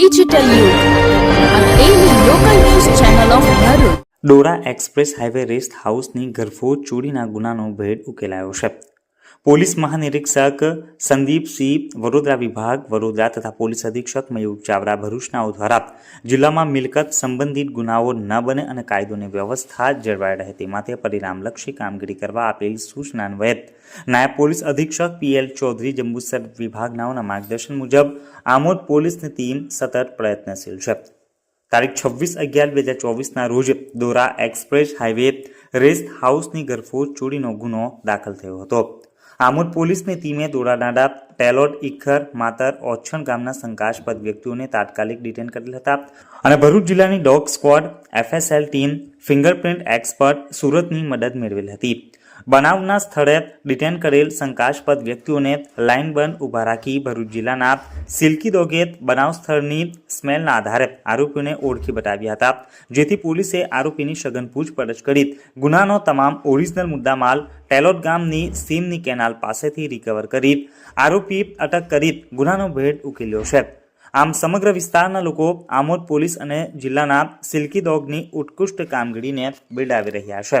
Digital યુગ daily local news channel of Bharuch. ડોરા express highway rest હાઉસની ગરફો ચોરીના ગુનાનો ભેદ ઉકેલાયો છે પોલીસ મહાનિરીક્ષક સંદીપસિંહ વડોદરા વિભાગ, વડોદરા તથા પોલીસ અધિક્ષક મયુર ચાવડા ભરૂચનાઓ દ્વારા જિલ્લામાં મિલકત સંબંધિત ગુનાઓ ન બને અને કાયદોની વ્યવસ્થા જળવાઈ રહે તે માટે પરિણામલક્ષી કામગીરી કરવા આપેલ સૂચના અન્વયે નાયબ પોલીસ અધિક્ષક પીએલ ચૌધરી જંબુસર વિભાગનાઓના માર્ગદર્શન મુજબ આમોદ પોલીસની ટીમ સતત પ્રયત્નશીલ છે. તારીખ છવ્વીસ અગિયાર બે હજાર ચોવીસના રોજ દોરા એક્સપ્રેસ હાઈવે રેસ્ટ હાઉસની ઘરફોડ ચોરીનો ગુનો દાખલ થયો હતો. આમોદ પોલીસની ટીમે દોડાડાડા ટેલોટ ઇખર માતર ઓછણ ગામના શંકાસ્પદ વ્યક્તિઓને તાત્કાલિક ડિટેન કરેલ હતા અને ભરૂચ જિલ્લાની dog squad FSL team fingerprint expert સુરતની મદદ મેળવેલ હતી. બનાવના સ્થળે ડિટેન કરેલ શંકાસ્પદ વ્યક્તિઓને લાઇન ઊભા રાખી ભરૂચ જિલ્લાના સિલ્કી દોગેત બનાવ સ્થળની સ્મેલના આધારે આરોપીઓને ઓળખી બતાવ્યા હતા. જેથી પોલીસે આરોપીની સઘન પૂછપરછ કરી ગુનાનો તમામ ઓરિજિનલ મુદ્દામાલ ટેલોટ ગામની સીમની કેનાલ પાસેથી રિકવર કરી આરોપી અટક કરી ગુનાનો ભેદ ઉકેલ્યો છે. આમ સમગ્ર વિસ્તારના લોકો આમોદ પોલીસ અને જિલ્લાના સિલ્કી દોગની ઉત્કૃષ્ટ કામગીરીને બિરદાવી રહ્યા છે.